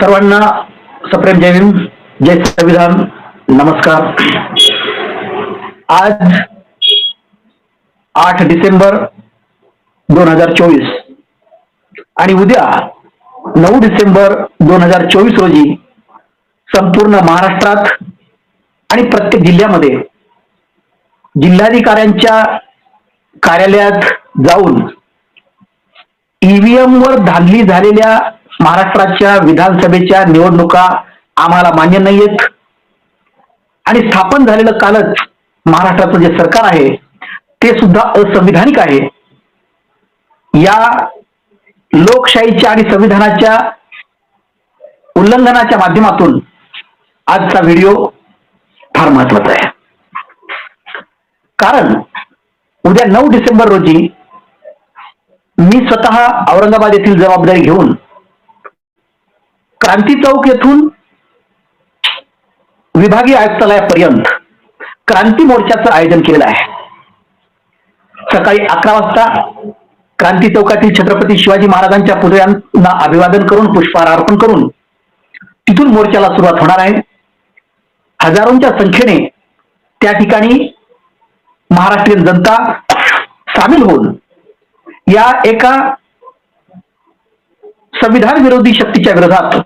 सर्वांना सप्रेम जय भीम जय संविधान नमस्कार. आज आठ डिसेंबर दोन हजार चोवीस आणि उद्या नऊ डिसेंबर दोन हजार चोवीस रोजी संपूर्ण महाराष्ट्रात आणि प्रत्येक जिल्ह्यामध्ये जिल्हाधिकाऱ्यांच्या कार्यालयात जाऊन ईव्हीएम वर धांदली झालेल्या महाराष्ट्राच्या विधानसभेच्या निवडणुका आम्हाला मान्य नाहीयेत. आणि स्थापन झालेलं कालच महाराष्ट्राचं जे सरकार आहे ते सुद्धा असंविधानिक आहे. या लोकशाहीच्या आणि संविधानाच्या उल्लंघनाच्या माध्यमातून आजचा व्हिडिओ फार महत्त्वाचा आहे. कारण उद्या नऊ डिसेंबर रोजी मी स्वतः औरंगाबाद येथील जबाबदारी घेऊन क्रांती चौक येथून विभागीय आयुक्तालयापर्यंत क्रांती मोर्चाचं आयोजन केलेलं आहे. सकाळी अकरा वाजता क्रांती चौकातील छत्रपती शिवाजी महाराजांच्या पुतळ्यांना अभिवादन करून पुष्पहार अर्पण करून तिथून मोर्चाला सुरुवात होणार आहे. हजारोंच्या संख्येने त्या ठिकाणी महाराष्ट्रीयन जनता सामील होऊन या एका संविधान विरोधी शक्तीच्या विरोधात.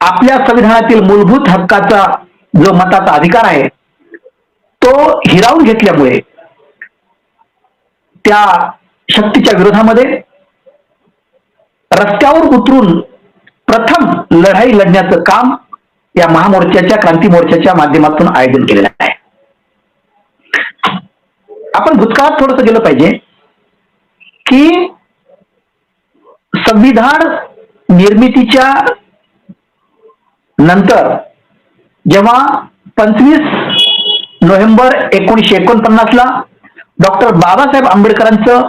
आपल्या संविधानातील मूलभूत हक्काचा जो मताचा अधिकार आहे तो हिरावून घेतल्यामुळे त्या शक्तीच्या विरोधामध्ये रस्त्यावर उतरून प्रथम लढाई लढण्याचं काम या महामोर्चाच्या क्रांती मोर्चाच्या माध्यमातून आयोजन केलेलं आहे. आपण भूतकाळात थोडस गेलं पाहिजे की संविधान निर्मितीच्या नंतर जेव्हा पंचवीस नोव्हेंबर एकोणीसशे एकोणपन्नास ला डॉक्टर बाबासाहेब आंबेडकरांचं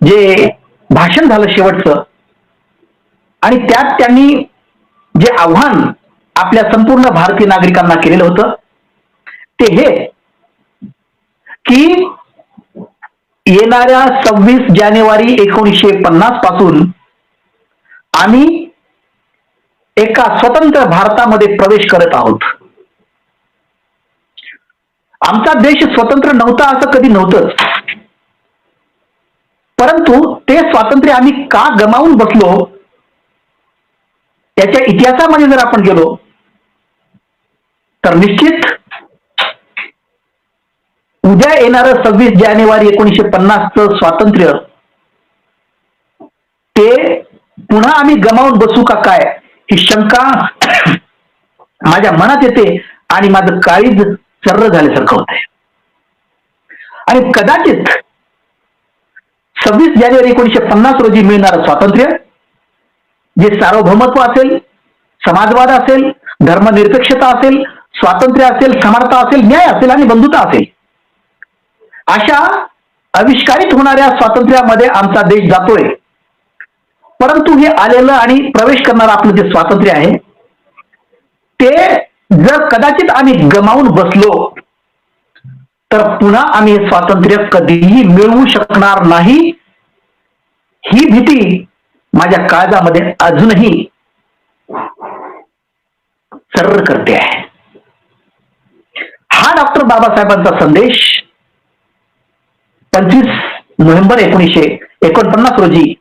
जे भाषण झालं शेवटचं आणि त्यात त्यांनी जे आव्हान आपल्या संपूर्ण भारतीय नागरिकांना केलेलं होतं ते हे की येणाऱ्या सव्वीस जानेवारी एकोणीसशे पन्नासपासून आम्ही एका स्वतंत्र भारतामध्ये प्रवेश करत आहोत. आमचा देश स्वतंत्र नव्हता असं कधी नव्हतंच परंतु ते स्वातंत्र्य आम्ही का गमावून बसलो त्याच्या इतिहासामध्ये जर आपण गेलो तर निश्चित उद्या येणारं सव्वीस जानेवारी एकोणीसशे पन्नासचं स्वातंत्र्य. ते पुन्हा आम्ही गमावून बसू का काय? ही शंका माझ्या मनात येते आणि माझं काळीज सर्र झाल्यासारखं होत आहे आणि कदाचित सव्वीस जानेवारी एकोणीसशे पन्नास रोजी मिळणारं स्वातंत्र्य जे सार्वभौमत्व असेल समाजवाद असेल धर्मनिरपेक्षता असेल स्वातंत्र्य असेल समानता असेल न्याय असेल आणि बंधुता असेल अशा आविष्कारित होणाऱ्या स्वातंत्र्यामध्ये आमचा देश जातोय. परंतु हे आलेलं आणि प्रवेश करणारं आपलं जे स्वातंत्र्य आहे ते जर कदाचित आम्ही गमावून बसलो तर पुन्हा आम्ही हे स्वातंत्र्य कधीही मिळवू शकणार नाही. ही भीती माझ्या काळजामध्ये अजूनही सर्र करते आहे. हा डॉक्टर बाबासाहेबांचा संदेश पंचवीस नोव्हेंबर एकोणीसशे एकोणपन्नास रोजी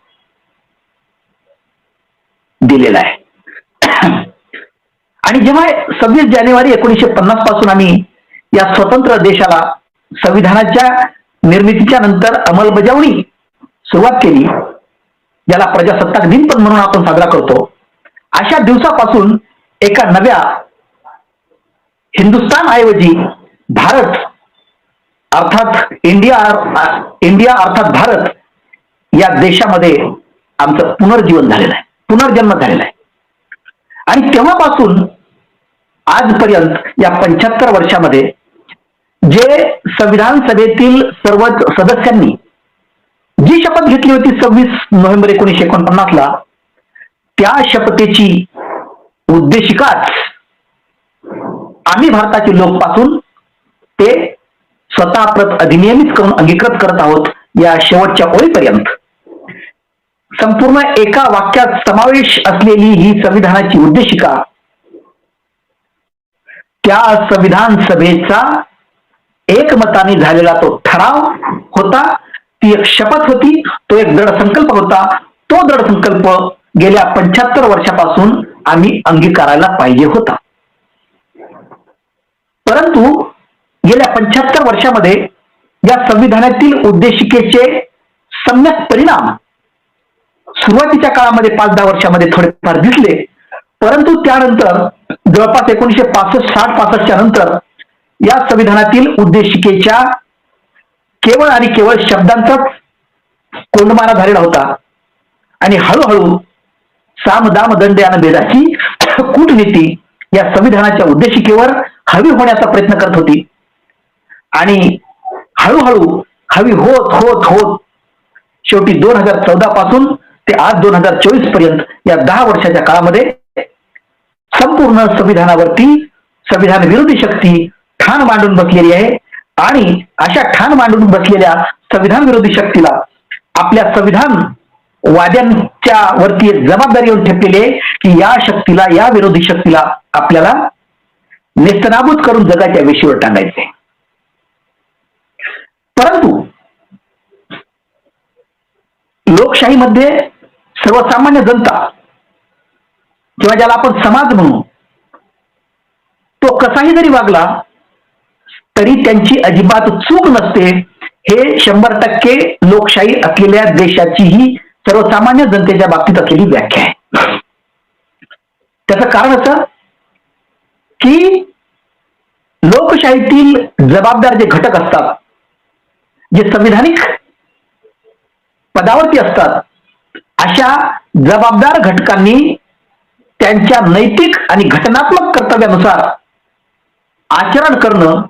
दिलेला आहे. आणि जेव्हा सव्वीस जानेवारी एकोणीसशे पन्नासपासून आम्ही या स्वतंत्र देशाला संविधानाच्या निर्मितीच्या नंतर अंमलबजावणी सुरुवात केली ज्याला प्रजासत्ताक दिन पण म्हणून आपण साजरा करतो अशा दिवसापासून एका नव्या हिंदुस्थान ऐवजी भारत अर्थात इंडिया इंडिया अर्थात भारत या देशामध्ये आमचं पुनर्जीवन झालेलं आहे. पुनर्जन्म झालेला आहे. आणि तेव्हापासून आजपर्यंत या पंच्याहत्तर वर्षामध्ये जे संविधान सभेतील सर्व सदस्यांनी जी शपथ घेतली होती सव्वीस नोव्हेंबर एकोणीसशे एकोणपन्नास ला त्या शपथेची उद्देशिकाच आम्ही भारताचे लोक पासून ते स्वतः प्रत अधिनियमित करून अंगीकृत करत आहोत या शेवटच्या ओळीपर्यंत. संपूर्ण एका वाक्यात समावेश असलेली ही संविधानाची उद्देशिका त्या संविधान सभेचा एकमताने झालेला तो ठराव होता ती एक शपथ होती तो एक दृढ संकल्प होता तो दृढ संकल्प गेल्या पंच्याहत्तर वर्षापासून आम्ही अंगीकारायला पाहिजे होता. परंतु गेल्या पंच्याहत्तर वर्षामध्ये या संविधानातील उद्देशिकेचे सम्यक परिणाम सुरुवातीच्या काळामध्ये पाच दहा वर्षामध्ये थोडेफार दिसले. परंतु त्यानंतर जवळपास एकोणीशे पासष्ट साठ पासष्टच्या नंतर या संविधानातील उद्देशिकेच्या केवळ आणि केवळ शब्दांचाच कोंडमारा झालेला होता. आणि हळूहळू साम दाम दंड या भेदाची कूटनीती या संविधानाच्या उद्देशिकेवर हवी होण्याचा प्रयत्न करत होती. आणि हळूहळू हवी होत होत होत शेवटी दोन हजार चौदा पासून ते आज दोन हजार चोवीसपर्यंत या दहा वर्षाच्या काळामध्ये संपूर्ण संविधानावरती संविधान विरोधी शक्ती ठाण मांडून बसलेली आहे. आणि अशा ठाण मांडून बसलेल्या संविधान विरोधी शक्तीला आपल्या संविधान वाद्यांच्या वरती जबाबदारी येऊन ठेपलेली आहे की या शक्तीला या विरोधी शक्तीला आपल्याला नेस्तनाबूत करून जगाच्या वेशीवर टांगायचे परंतु लोकशाहीमध्ये सर्वसामान्य जनता किंवा ज्याला आपण समाज म्हणू तो कसाही जरी वागला तरी त्यांची अजिबात चूक नसते. हे शंभर टक्के लोकशाही असलेल्या देशाची ही सर्वसामान्य जनतेच्या बाबतीत असलेली व्याख्या आहे. त्याचं कारण असं की लोकशाहीतील जबाबदार जे घटक असतात जे संविधानिक पदावरती असतात अशा जबाबदार घटकांनी त्यांच्या नैतिक आणि घटनात्मक कर्तव्यानुसार आचरण करणं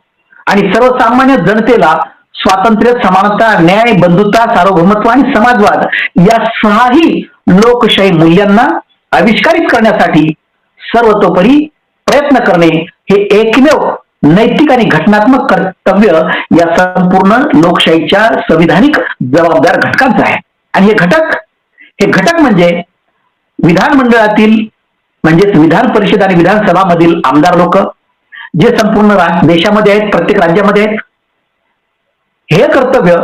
आणि सर्वसामान्य जनतेला स्वातंत्र्य समानता न्याय बंधुता सार्वभौमत्व आणि समाजवाद या सहाही लोकशाही मूल्यांना आविष्कारित करण्यासाठी सर्वतोपरी प्रयत्न करणे हे एकमेव नैतिक आणि घटनात्मक कर्तव्य या संपूर्ण लोकशाहीच्या संविधानिक जबाबदार घटकांचं आहे. आणि हे घटक हे घटक म्हणजे विधानमंडळातील म्हणजेच विधान परिषद आणि विधानसभामधील आमदार लोक जे संपूर्ण देशामध्ये आहेत प्रत्येक राज्यामध्ये आहेत. हे कर्तव्य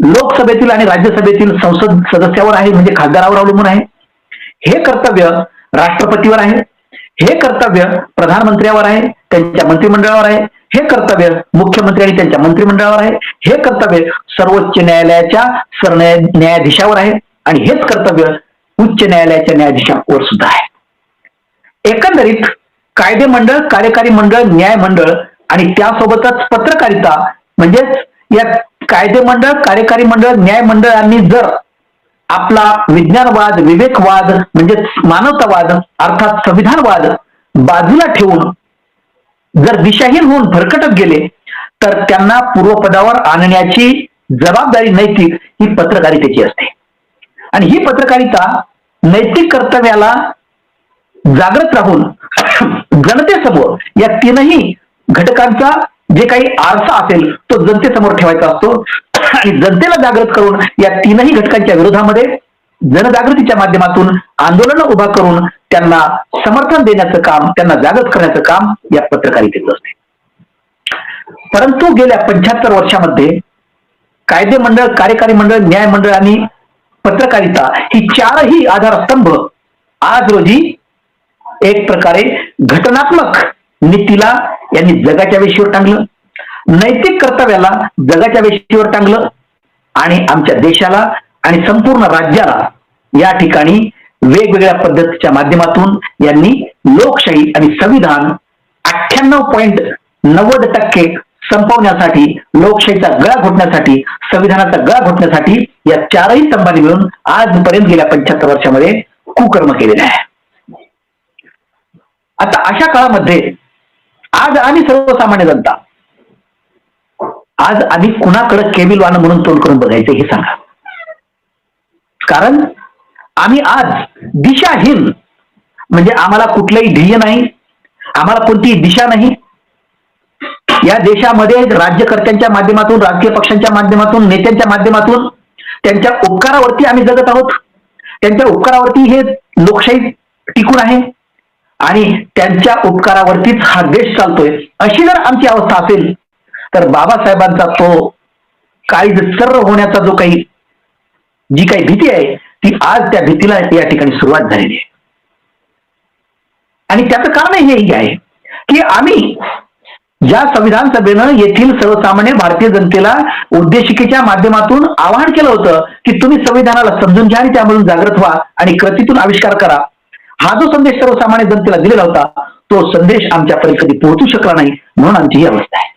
लोकसभेतील आणि राज्यसभेतील संसद सदस्यावर आहे म्हणजे खासदारावर अवलंबून आहे. हे कर्तव्य राष्ट्रपतीवर आहे. हे कर्तव्य प्रधानमंत्र्यावर आहे त्यांच्या मंत्रिमंडळावर आहे. हे कर्तव्य मुख्यमंत्री आणि त्यांच्या मंत्रिमंडळावर आहे. हे कर्तव्य सर्वोच्च न्यायालयाच्या सरन्याय न्यायाधीशावर आहे आणि हेच कर्तव्य उच्च न्यायालयाच्या न्यायाधीशावर सुद्धा आहे. एकंदरीत कायदे मंडळ कार्यकारी मंडळ न्याय मंडळ आणि त्यासोबतच पत्रकारिता म्हणजेच या कायदे मंडळ कार्यकारी मंडळ न्याय मंडळांनी जर आपला विज्ञानवाद विवेकवाद म्हणजे मानवतावाद अर्थात संविधानवाद बाजूला ठेवून जर दिशाहीन होऊन भरकटत गेले तर त्यांना पूर्वपदावर आणण्याची जबाबदारी नैतिक ही पत्रकारितेची असते. आणि ही पत्रकारिता नैतिक कर्तव्याला जागृत राहून जनतेसमोर या तीनही घटकांचा जे काही आरसा असेल तो जनतेसमोर ठेवायचा असतो. आणि जनतेला जागृत करून या तीनही घटकांच्या विरोधामध्ये जनजागृतीच्या माध्यमातून आंदोलन उभा करून त्यांना समर्थन देण्याचं काम त्यांना जागृत करण्याचं काम या पत्रकारितेचं असते. परंतु गेल्या पंच्याहत्तर वर्षामध्ये कायदे मंडळ कार्यकारी मंडळ न्याय मंडळ आणि पत्रकारिता ही चारही आधारस्तंभ आज रोजी एक प्रकारे घटनात्मक नीतीला यांनी जगाच्या वेशीवर टांगलं. नैतिक कर्तव्याला जगाच्या वेशीवर टांगलं. आणि आमच्या देशाला आणि संपूर्ण राज्याला या ठिकाणी वेगवेगळ्या पद्धतीच्या माध्यमातून यांनी लोकशाही आणि संविधान अठ्ठ्याण्णव पॉईंट नव्वद टक्के संपवण्यासाठी लोकशाहीचा गळा घोटण्यासाठी संविधानाचा गळा घोटण्यासाठी या चारही स्तंभांनी मिळून आजपर्यंत गेल्या पंच्याहत्तर वर्षामध्ये कुकर्म केलेले आहे. आता अशा काळामध्ये आज आम्ही सर्वसामान्य जनता. आज आम्ही कुणाकडे केबिलवानं म्हणून तोंड करून बघायचं हे सांगा. कारण आम्ही आज दिशाहीन. म्हणजे आम्हाला कुठलंही ध्येय नाही आम्हाला कोणतीही दिशा नाही. या देशामध्ये राज्यकर्त्यांच्या माध्यमातून राजकीय पक्षांच्या माध्यमातून नेत्यांच्या माध्यमातून त्यांच्या उपकारावरती आम्ही जगत आहोत. त्यांच्या उपकारावरती हे लोकशाही टिकून आहे. आणि त्यांच्या उपकारावरतीच हा देश चालतोय. अशी जर आमची अवस्था असेल तर बाबासाहेबांचा तो काळीज सर्र होण्याचा जो काही जी काही भीती आहे ती आज त्या भीतीला या ठिकाणी सुरुवात झालेली आहे. आणि त्याचं कारण हेही आहे की आम्ही ज्या संविधान सभेनं येथील सर्वसामान्य भारतीय जनतेला उद्देशिकेच्या माध्यमातून आवाहन केलं होतं की तुम्ही संविधानाला समजून घ्या आणि त्यामधून जागृत व्हा आणि कृतीतून आविष्कार करा. हा जो संदेश सर्वसामान्य जनतेला दिलेला होता तो संदेश आमच्यापर्यंत कधी पोहोचू शकला नाही म्हणून आमची ही अवस्था आहे.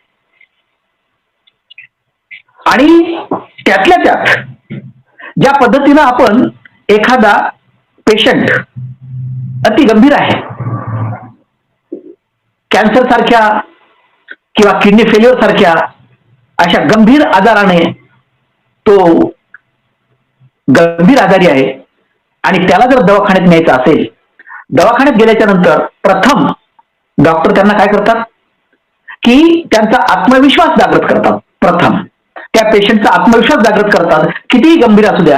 आणि त्यातल्या त्यात ज्या पद्धतीनं आपण एखादा पेशंट अति गंभीर आहे कॅन्सर सारख्या किंवा किडनी फेल्युअर सारख्या अशा गंभीर आजाराने तो गंभीर आजारी आहे आणि त्याला जर दवाखान्यात न्यायचं असेल दवाखान्यात गेल्याच्यानंतर प्रथम डॉक्टर त्यांना काय करतात? की त्यांचा आत्मविश्वास जागृत करतात. प्रथम. त्या पेशंटचा आत्मविश्वास जागृत करतात. कितीही गंभीर असू द्या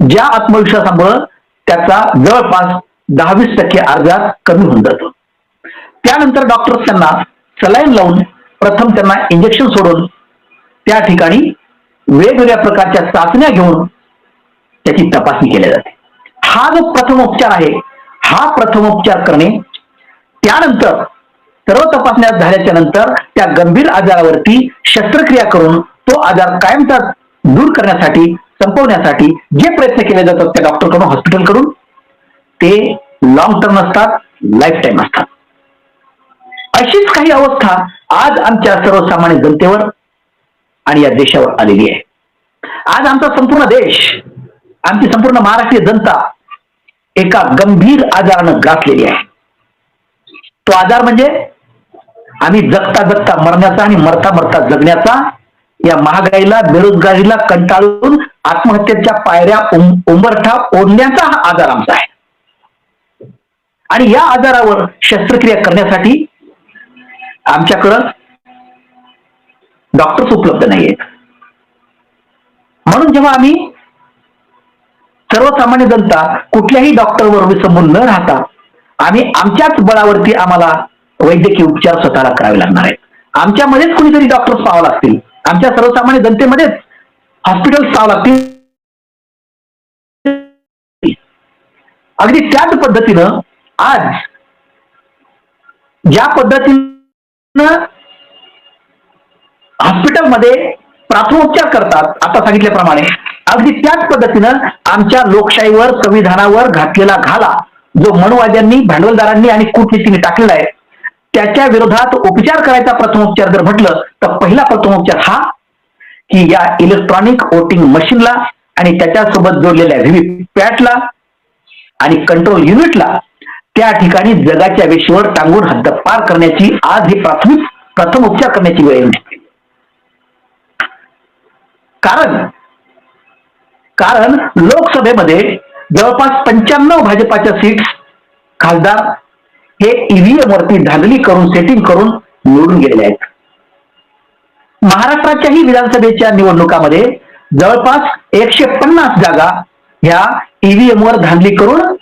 ज्या आत्मविश्वासामुळं त्याचा जवळपास दहावीस टक्के अर्जात कमी होऊन जातो. त्यानंतर डॉक्टर त्यांना सलाईन लावून प्रथम त्यांना इंजेक्शन सोडून त्या ठिकाणी वेगवेगळ्या प्रकारच्या चाचण्या घेऊन त्याची तपासणी केली जाते. हा जो प्रथमोपचार आहे हा प्रथमोपचार करणे. त्यानंतर सर्व तपासण्या झाल्याच्यानंतर त्या गंभीर आजारावरती शस्त्रक्रिया करून तो आजार कायमचा दूर करण्यासाठी संपवण्यासाठी जे प्रयत्न केले जातात त्या डॉक्टरकडून हॉस्पिटलकडून ते लॉंग टर्म असतात लाईफ टाईम असतात अशीच काही अवस्था आज आमच्या सर्वसामान्य जनतेवर आणि या देशावर आलेली आहे. आज आमचा संपूर्ण देश आमची संपूर्ण महाराष्ट्रीय जनता एका गंभीर आजारानं ग्रासलेली आहे. तो आजार म्हणजे आम्ही जगता जगता मरण्याचा आणि मरता मरता जगण्याचा या महागाईला बेरोजगारीला कंटाळून आत्महत्येच्या पायऱ्या उंबरठा ओढण्याचा हा आजार आमचा आहे. आणि या आजारावर शस्त्रक्रिया करण्यासाठी आमच्याकडं डॉक्टर्स उपलब्ध नाहीयेत. म्हणून जेव्हा आम्ही सर्वसामान्य जनता कुठल्याही डॉक्टरवर विसंबून न राहता आम्ही आमच्याच बळावरती आम्हाला वैद्यकीय उपचार स्वतःला करावे लागणार आहेत. आमच्यामध्येच कुणीतरी डॉक्टर्स पाहावं लागतील. आमच्या सर्वसामान्य जनतेमध्येच हॉस्पिटल्स पाहावं लागतील. अगदी त्याच पद्धतीनं आज ज्या पद्धतीनं हॉस्पिटलमध्ये प्राथमोपचार करतात आता सांगितल्याप्रमाणे अगदी त्याच पद्धतीनं आमच्या लोकशाहीवर संविधानावर घातलेला घाला जो मनुवाद्यांनी भांडवलदारांनी आणि कूटनीतीने टाकलेला आहे त्याच्या विरोधात उपचार करायचा प्रथमोपचार जर म्हटलं तर पहिला प्रथमोपचार हा की या इलेक्ट्रॉनिक वोटिंग मशीनला आणि त्याच्यासोबत जोडलेल्या व्हीव्ही पॅटला आणि कंट्रोल युनिटला त्या ठिकाणी जगाच्या वेशीवर टांगून हद्दपार करण्याची आज ही प्राथमिक प्रथम उपचार करण्याची वेळ येऊ शकते कारण कारण लोकसभेमध्ये जवळपास पंच्याण्णव भाजपाच्या सीट्स खासदार हे ईव्हीएम वरती धांदली करून सेटिंग करून निवडून गेलेले आहेत. महाराष्ट्राच्याही विधानसभेच्या निवडणुकामध्ये जवळपास एकशे पन्नास जागा ह्या ईव्हीएम वर धांदली करून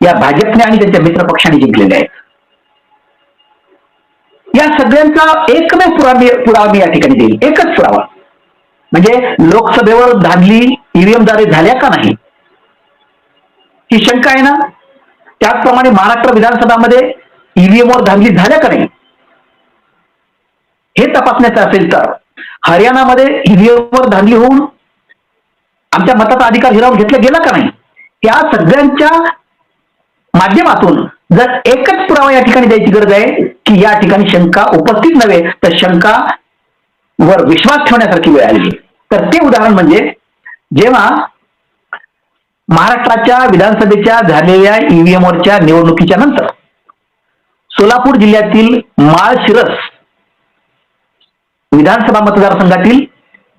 या भाजपने आणि त्यांच्या मित्र पक्षाने जिंकलेल्या आहेत. या सगळ्यांचा एकमेव पुरावा पुरावा मी या ठिकाणी देईल एकच पुरावा. म्हणजे लोकसभेवर धांदली ईव्हीएमद्वारे झाल्या का नाही? ही शंका आहे ना? त्याचप्रमाणे महाराष्ट्र विधानसभामध्ये ईव्हीएमवर धांदली झाल्या का नाही? हे तपासण्याचं असेल तर. हरियाणामध्ये ईव्हीएम वर धांदली होऊन आमच्या मताचा अधिकार हिरावून घेतला गेला का नाही? त्या सगळ्यांच्या माध्यमातून जर एकच पुरावा या ठिकाणी द्यायची गरज आहे की या ठिकाणी शंका उपस्थित नव्हे तर शंका वर विश्वास ठेवण्यासारखी वेळ आली. तर ते उदाहरण म्हणजे जेव्हा महाराष्ट्राच्या विधानसभेच्या झालेल्या ईव्हीएम वरच्या निवडणुकीच्या नंतर सोलापूर जिल्ह्यातील माळशिरस विधानसभा मतदारसंघातील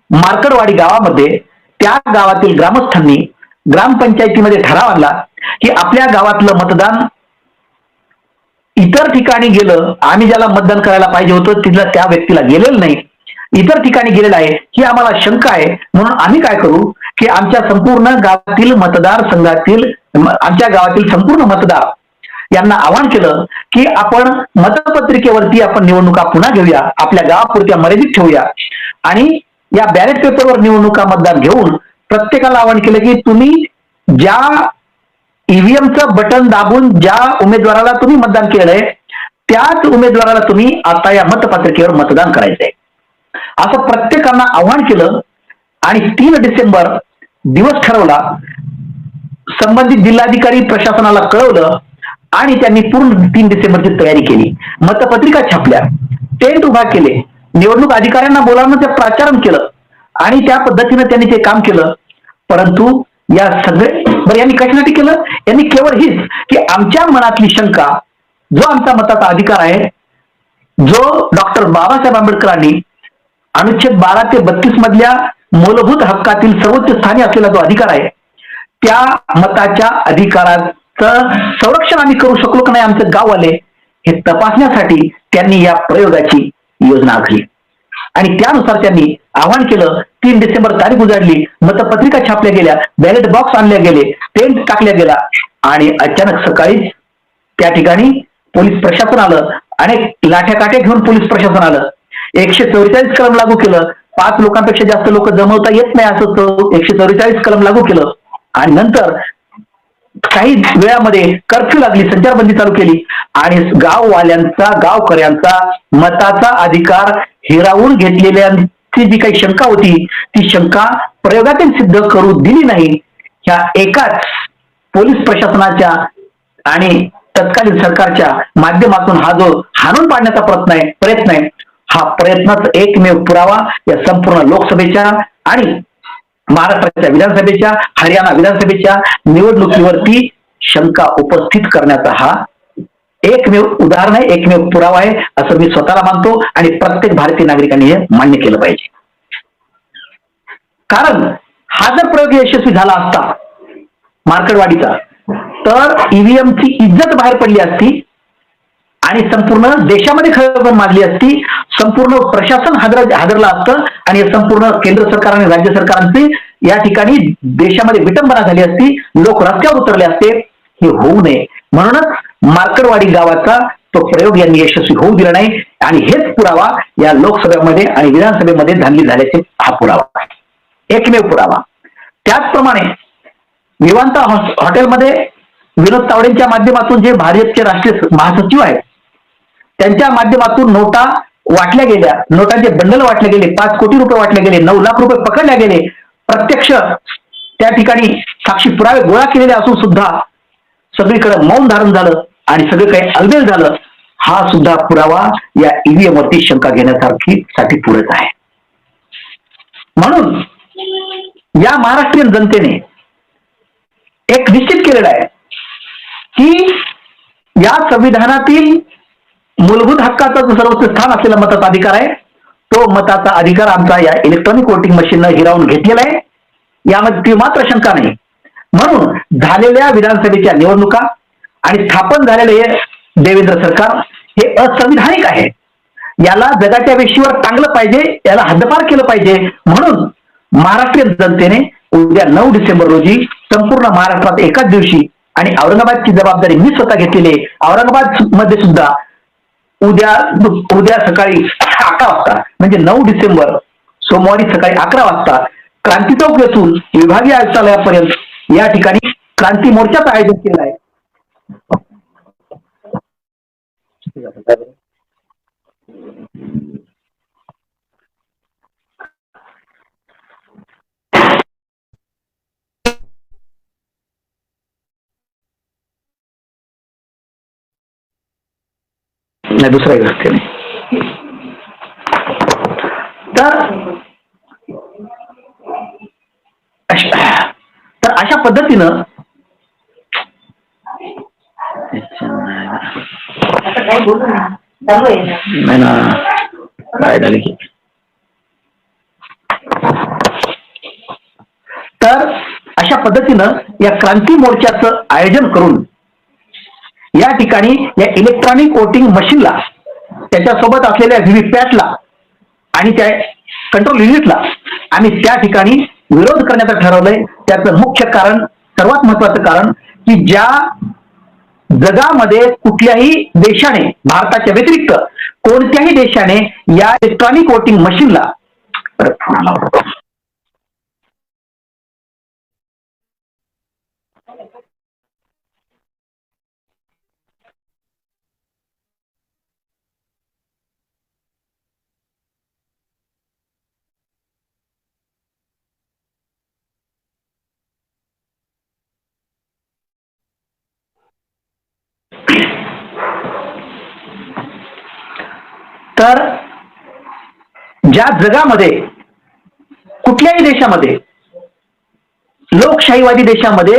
मार्कडवाडी गावामध्ये त्या गावातील ग्रामस्थांनी ग्रामपंचायतीमध्ये ठराव आणला की आपल्या गावातलं मतदान इतर ठिकाणी गेलं आम्ही ज्याला मतदान करायला पाहिजे होतं तिथलं त्या व्यक्तीला गेलेलं नाही. इतर ठिकाणी गेलेला आहे ही आम्हाला शंका आहे. म्हणून आम्ही काय करू की आमच्या संपूर्ण गावातील मतदार संघातील आमच्या गावातील संपूर्ण मतदार यांना आवाहन केलं की आपण मतपत्रिकेवरती आपण निवडणुका पुन्हा घेऊया आपल्या गावापुरत्या मर्यादित ठेवूया. आणि या बॅलेट पेपरवर निवडणुका मतदान घेऊन प्रत्येकाला आवाहन केलं की तुम्ही ज्या ईव्हीएमचं बटन दाबून ज्या उमेदवाराला तुम्ही मतदान केलंय त्याच उमेदवाराला तुम्ही आता या मतपत्रिकेवर मतदान करायचंय. असं प्रत्येकांना आव्हान केलं आणि तीन डिसेंबर दिवस ठरवला. संबंधित जिल्हाधिकारी प्रशासनाला कळवलं आणि त्यांनी पूर्ण तीन डिसेंबरची तयारी केली. मतपत्रिका छापल्या. टेंट उभा केले. निवडणूक अधिकाऱ्यांना बोलावून ते प्राचारण केलं आणि त्या पद्धतीनं त्यांनी ते काम केलं. परंतु या सगळे बरं यांनी कशासाठी केलं? यांनी केवळ हीच की आमच्या मनातली शंका जो आमचा मताचा अधिकार आहे जो डॉक्टर बाबासाहेब आंबेडकरांनी अनुच्छेद बारा ते बत्तीस मधल्या मूलभूत हक्कातील सर्वोच्च स्थानी असलेला जो अधिकार आहे त्या मताच्या अधिकाराचं संरक्षण आम्ही करू शकलो की नाही आमचं गाववाले हे तपासण्यासाठी त्यांनी या प्रयोगाची योजना आखली. आणि त्यानुसार त्यांनी आवाहन केलं तीन डिसेंबर तारीख उजाडली मतपत्रिका छापल्या गेल्या बॅलेट बॉक्स आणले गेले टेंट टाकल्या गेला आणि अचानक सकाळीच त्या ठिकाणी पोलीस प्रशासन आलं अनेक लाठ्या काठ्या घेऊन पोलीस प्रशासन आलं. एकशे चौवेचाळीस कलम लागू केलं. पाच लोकांपेक्षा जास्त लोक जमवता येत नाही असं तो एकशे चौवेचाळीस कलम लागू केलं. आणि नंतर काही वेळामध्ये कर्फ्यू लागली संचारबंदी चालू केली. आणि गाववाल्यांचा गावकऱ्यांचा मताचा अधिकार हिरावून घेतलेल्यांची जी काही शंका होती ती शंका प्रयोगातील सिद्ध करू दिली नाही. ह्या एकाच पोलीस प्रशासनाच्या आणि तत्कालीन सरकारच्या माध्यमातून हा जो हाणून पाडण्याचा प्रयत्न आहे प्रयत्न आहे हा प्रयत्नाचा एकमेव पुरावा या संपूर्ण लोकसभेच्या आणि महाराष्ट्राच्या विधानसभेच्या हरियाणा विधानसभेच्या निवडणुकीवरती शंका उपस्थित करण्याचा हा एकमेव उदाहरण आहे एकमेव पुरावा आहे असं मी स्वतःला मानतो आणि प्रत्येक भारतीय नागरिकांनी हे मान्य केलं पाहिजे. कारण हा जर प्रयोग यशस्वी झाला असता मार्कडवाडीचा तर ईव्हीएमची इज्जत बाहेर पडली असती आणि संपूर्ण देशामध्ये खळबळ माजली असती. संपूर्ण प्रशासन हादर हादरलं असतं. आणि संपूर्ण केंद्र सरकार आणि राज्य सरकारांची या ठिकाणी देशामध्ये विटंबना झाली असती. लोक रस्त्यावर उतरले असते. हे होऊ नये. म्हणूनच मार्कडवाडी गावाचा तो प्रयोग यांनी यशस्वी होऊ दिला नाही. आणि हेच पुरावा या लोकसभेमध्ये आणि विधानसभेमध्ये धानली झाल्याचे हा पुरावा आहे. एकमेव पुरावा. त्याचप्रमाणे विवांता हॉटेलमध्ये विनोद तावडेंच्या माध्यमातून जे भाजपचे राष्ट्रीय महासचिव आहेत त्यांच्या माध्यमातून नोटा वाटल्या गेल्या. नोटांचे बंडल वाटले गेले. पाच कोटी रुपये वाटले गेले. नऊ लाख रुपये पकडल्या गेले. प्रत्यक्ष त्या ठिकाणी साक्षी पुरावे गोळा केलेले असून सुद्धा सगळीकडे मौन धारण झालं आणि सगळं काही अलबेल झालं. हा सुद्धा पुरावा या ईव्हीएम वरती शंका घेण्यासारखी साठी पुरत आहे. म्हणून या महाराष्ट्रीयन जनतेने एक निश्चित केलेलं आहे की या संविधानातील मूलभूत हक्काचा जो सर्वोच्च स्थान असलेला मताचा अधिकार आहे. तो मताचा अधिकार आमचा या इलेक्ट्रॉनिक वोटिंग मशीननं हिरावून घेतलेला आहे. यामध्ये ती मात्र शंका नाही. म्हणून झालेल्या विधानसभेच्या निवडणुका आणि स्थापन झालेले हे देवेंद्र सरकार हे असंविधानिक आहे. याला जगाच्या वेशीवर टांगलं पाहिजे याला हद्दपार केलं पाहिजे. म्हणून महाराष्ट्रीयन जनतेने उद्या नऊ डिसेंबर रोजी संपूर्ण महाराष्ट्रात एकाच दिवशी आणि औरंगाबादची जबाबदारी मी स्वतः घेतलेली आहे. औरंगाबादमध्ये सुद्धा उद्या उद्या सकाळी अकरा वाजता म्हणजे नऊ डिसेंबर सोमवारी सकाळी अकरा वाजता क्रांती चौक येथून विभागीय आयुक्तालयापर्यंत या ठिकाणी क्रांती मोर्चाचं आयोजन केलं आहे. नाही दुसरा एक रस्ते नाही तर तर अशा पद्धतीनं नाही ना काय झालं की? तर अशा पद्धतीनं या क्रांती मोर्चाचं आयोजन करून या ठिकाणी या इलेक्ट्रॉनिक वोटिंग मशीनला त्याच्यासोबत असलेल्या व्हीव्हीपॅटला आणि त्या कंट्रोल युनिटला आम्ही त्या ठिकाणी विरोध करण्याचं ठरवलंय. त्याचं मुख्य कारण सर्वात महत्वाचं कारण की ज्या जगामध्ये कुठल्याही देशाने भारताच्या व्यतिरिक्त कोणत्याही देशाने या इलेक्ट्रॉनिक वोटिंग मशीनला तर ज्या जगामध्ये कुठल्याही देशामध्ये लोकशाहीवादी देशामध्ये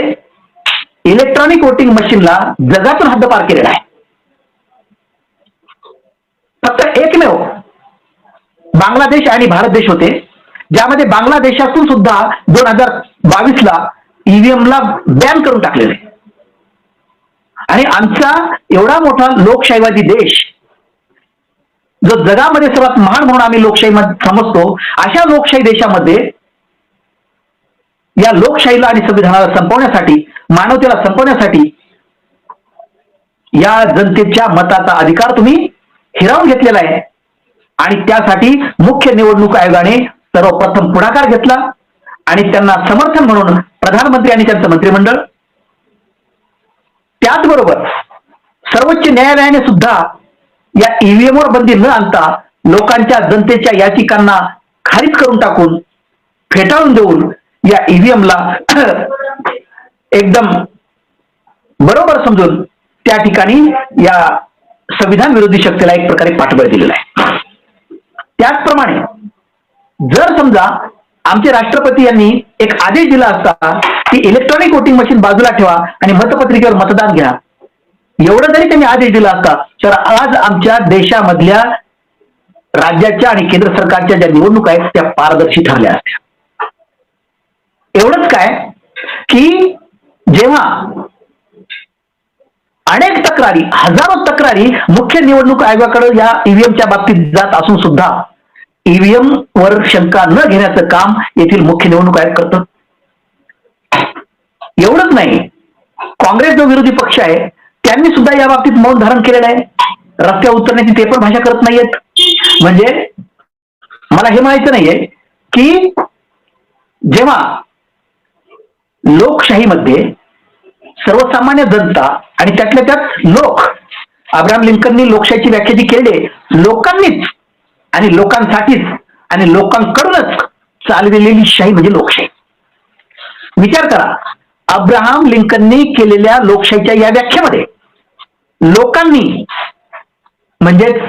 इलेक्ट्रॉनिक वोटिंग मशीनला जगातून हद्दपार केलेला आहे. फक्त एकमेव बांगलादेश आणि भारत देश होते ज्यामध्ये बांगलादेशातून सुद्धा दोन हजार बावीसला ईव्हीएमला बॅन करून टाकलेले आणि आमचा एवढा मोठा लोकशाहीवादी देश जो जगामध्ये सर्वात महान म्हणून आम्ही लोकशाही समजतो अशा लोकशाही देशामध्ये या लोकशाहीला आणि संविधानाला संपवण्यासाठी मानवतेला संपवण्यासाठी या जनतेच्या मताचा अधिकार तुम्ही हिरावून घेतलेला आहे. आणि त्यासाठी मुख्य निवडणूक आयोगाने सर्वप्रथम पुढाकार घेतला आणि त्यांना समर्थन म्हणून प्रधानमंत्री आणि त्यांचं मंत्रिमंडळ. त्याचबरोबर सर्वोच्च न्यायालयाने सुद्धा या ईव्हीएम वर बंदी न आणता लोकांच्या जनतेच्या याचिकांना खारिज करून टाकून फेटाळून देऊन या ईव्हीएमला एकदम बरोबर समजून त्या ठिकाणी या संविधान विरोधी शक्तीला एक प्रकारे पाठबळ दिलेलं आहे. त्याचप्रमाणे जर समजा आमचे राष्ट्रपती यांनी एक आदेश दिला असता की इलेक्ट्रॉनिक वोटिंग मशीन बाजूला ठेवा आणि मतपत्रिकेवर मतदान घ्या एवढं जरी त्यांनी आदेश दिला असता तर आज आमच्या देशामधल्या राज्याच्या आणि केंद्र सरकारच्या ज्या निवडणूक आहेत त्या पारदर्शी ठरल्या असत्या. एवढंच काय? की जेव्हा अनेक तक्रारी हजारो तक्रारी मुख्य निवडणूक आयोगाकडे या ईव्हीएमच्या बाबतीत जात असून सुद्धा ईव्हीएम वर शंका न घेण्याचं काम येथील मुख्य निवडणूक आयोग करतं. एवढंच नाही. काँग्रेस जो विरोधी पक्ष आहे त्यांनी सुद्धा या बाबतीत मौन धारण केलेलं आहे. रस्त्यावर उतरण्याची ते पण भाषा करत नाहीयेत. म्हणजे मला हे म्हणायचं नाहीये की जेव्हा लोकशाहीमध्ये सर्वसामान्य जनता आणि त्यातल्या त्यात लोक अब्राहम लिंकननी लोकशाहीची व्याख्या जी केली लोकांनीच आणि लोकांसाठीच आणि लोकांकडूनच चालविलेली शाही म्हणजे लोकशाही. विचार करा अब्राहम लिंकननी केलेल्या लोकशाहीच्या या व्याख्येमध्ये लोकांनी म्हणजेच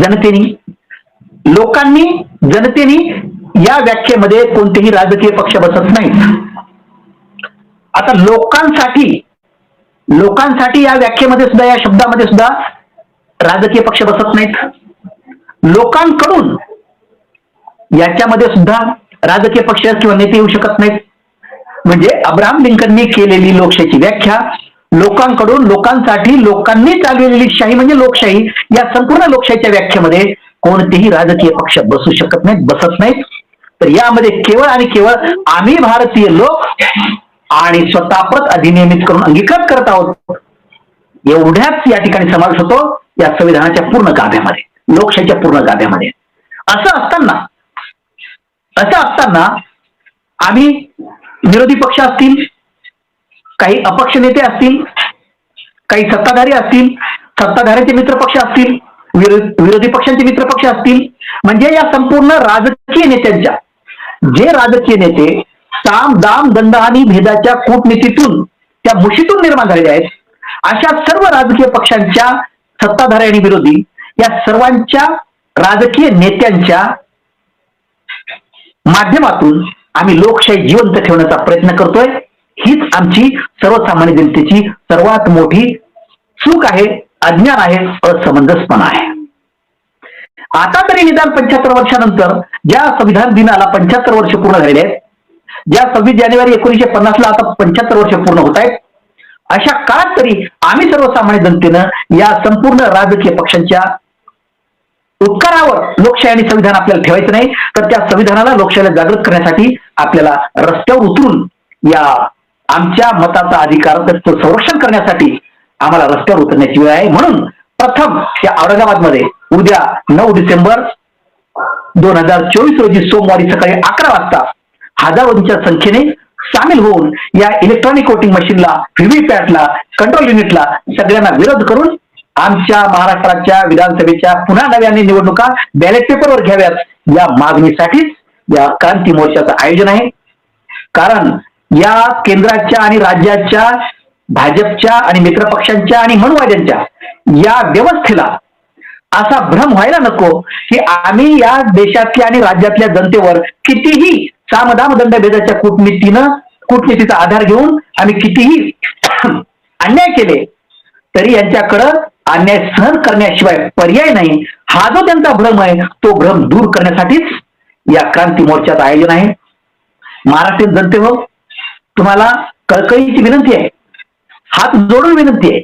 जनतेनी लोकांनी जनतेनी या व्याख्येमध्ये कोणतेही राजकीय पक्ष बसत नाहीत. आता लोकांसाठी लोकांसाठी या व्याख्येमध्ये सुद्धा या शब्दामध्ये सुद्धा राजकीय पक्ष बसत नाहीत. लोकांकडून याच्यामध्ये सुद्धा राजकीय पक्ष किंवा नेते येऊ शकत नाहीत. म्हणजे अब्राहम लिंकननी केलेली लोकशाहीची व्याख्या लोकांकडून लोकांसाठी लोकांनी चालवलेली शाही म्हणजे लोकशाही. या संपूर्ण लोकशाहीच्या व्याख्येमध्ये कोणतेही राजकीय पक्ष बसू शकत नाहीत बसत नाहीत. तर यामध्ये केवळ आणि केवळ आम्ही भारतीय लोक आणि स्वतःप्रत अधिनियमित करून अंगीकार करत आहोत. एवढ्याच या ठिकाणी समावेश होतो या संविधानाच्या पूर्ण गाभ्यामध्ये लोकशाहीच्या पूर्ण गाभ्यामध्ये. असं असताना असं असताना आम्ही विरोधी पक्ष असतील काही अपक्ष नेते असतील काही सत्ताधारी असतील सत्ताधाऱ्यांचे मित्र पक्ष असतील विरोधी पक्षांचे मित्रपक्ष असतील म्हणजे या संपूर्ण राजकीय नेत्यांच्या जे राजकीय नेते साम दाम दंड आणि भेदाच्या कूटनीतीतून त्या मुशीतून निर्माण झालेले आहेत अशा सर्व राजकीय पक्षांच्या सत्ताधारी आणि विरोधी या सर्वांच्या राजकीय नेत्यांच्या माध्यमातून आम्ही लोकशाही जिवंत ठेवण्याचा प्रयत्न करतोय. हीच आमची सर्वसामान्य जनतेची सर्वात मोठी चूक आहे अज्ञान आहे असमंजसपणा आहे. आता तरी निदान पंच्याहत्तर वर्षानंतर ज्या संविधान दिनाला पंच्याहत्तर वर्ष पूर्ण झालेले आहेत ज्या सव्वीस जानेवारी एकोणीसशे पन्नासला आता पंच्याहत्तर वर्ष पूर्ण होत आहेत अशा काळात तरी आम्ही सर्वसामान्य जनतेनं या संपूर्ण राजकीय पक्षांच्या उपकारावर लोकशाही आणि संविधान आपल्याला ठेवायचं नाही तर त्या संविधानाला लोकशाहीला जागृत करण्यासाठी आपल्याला रस्त्यावर उतरून या आमच्या मताचा अधिकार त्याचं संरक्षण करण्यासाठी आम्हाला रस्त्यावर उतरण्याची वेळ आहे. म्हणून प्रथम या औरंगाबादमध्ये उद्या नऊ डिसेंबर दोन हजार चोवीस रोजी सोमवारी सकाळी अकरा वाजता हजारोंच्या संख्येने सामील होऊन या इलेक्ट्रॉनिक वोटिंग मशीनला व्हीव्हीपॅटला कंट्रोल युनिटला सगळ्यांना विरोध करून आमच्या महाराष्ट्राच्या विधानसभेच्या पुन्हा नव्याने निवडणुका बॅलेट पेपरवर घ्याव्यात या मागणीसाठीच या क्रांती मोर्चाचं आयोजन आहे. कारण या केंद्राच्या आणि राज्याच्या भाजपच्या आणि मित्रपक्षांच्या आणि मनुवाद्यांच्या या व्यवस्थेला असा भ्रम व्हायला नको की आम्ही या देशातल्या आणि राज्यातल्या जनतेवर कितीही सामदाम दंडभेदाच्या कूटनीतीनं कूटनीतीचा आधार घेऊन आम्ही कितीही अन्याय केले तरी यांच्याकडं अन्याय सहन करण्याशिवाय पर्याय नाही. हा जो त्यांचा भ्रम आहे तो भ्रम दूर करण्यासाठीच या क्रांती मोर्चाचं आयोजन आहे. महाराष्ट्रीय जनते हो तुम्हाला कळकळीची विनंती आहे. हात जोडून विनंती आहे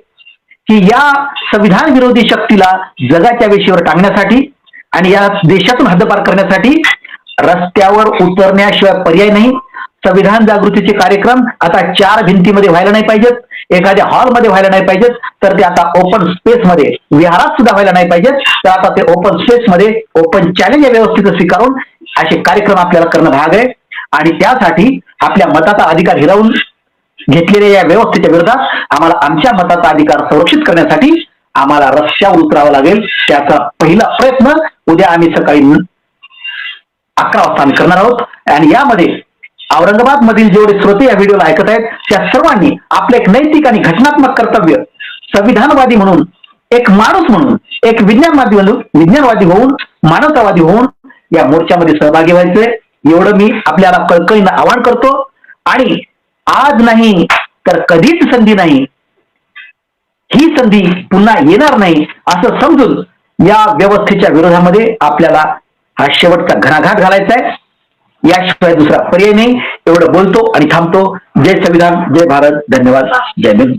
की या संविधान विरोधी शक्तीला जगाच्या वेशीवर टांगण्यासाठी आणि या देशातून हद्दपार करण्यासाठी रस्त्यावर उतरण्याशिवाय पर्याय नाही. संविधान जागृतीचे कार्यक्रम आता चार भिंतीमध्ये व्हायला नाही पाहिजेत. एखाद्या हॉलमध्ये व्हायला नाही पाहिजेत. तर ते आता ओपन स्पेसमध्ये विहारात सुद्धा व्हायला नाही पाहिजेत. तर आता ते ओपन स्पेसमध्ये ओपन चॅलेंज या व्यवस्थित स्वीकारून असे कार्यक्रम आपल्याला करणं भाग आहे. आणि त्यासाठी आपल्या मताचा अधिकार हिरावून घेतलेल्या या व्यवस्थेच्या विरोधात आम्हाला आमच्या मताचा अधिकार संरक्षित करण्यासाठी आम्हाला रस्त्यावर उतरावं लागेल. त्याचा पहिला प्रयत्न उद्या आम्ही सकाळी अकरा वाजता आम्ही करणार आहोत. आणि यामध्ये औरंगाबाद मधील जेवढे श्रोते या व्हिडिओला ऐकत आहेत त्या सर्वांनी आपलं एक नैतिक आणि घटनात्मक कर्तव्य संविधानवादी म्हणून एक माणूस म्हणून एक विज्ञानवादी म्हणून विज्ञानवादी होऊन मानवतावादी होऊन या मोर्चामध्ये सहभागी व्हायचंय. एवढं मी आपल्याला कळकळीनं आवाहन करतो. आणि आज नाही तर कधीच संधी नाही. ही संधी पुन्हा येणार नाही असं समजून या व्यवस्थेच्या विरोधामध्ये आपल्याला हा शेवटचा घणाघात घालायचा आहे. याशिवाय दुसरा पर्याय नाही. एवढं बोलतो आणि थांबतो. जय संविधान जय भारत. धन्यवाद. जय भीम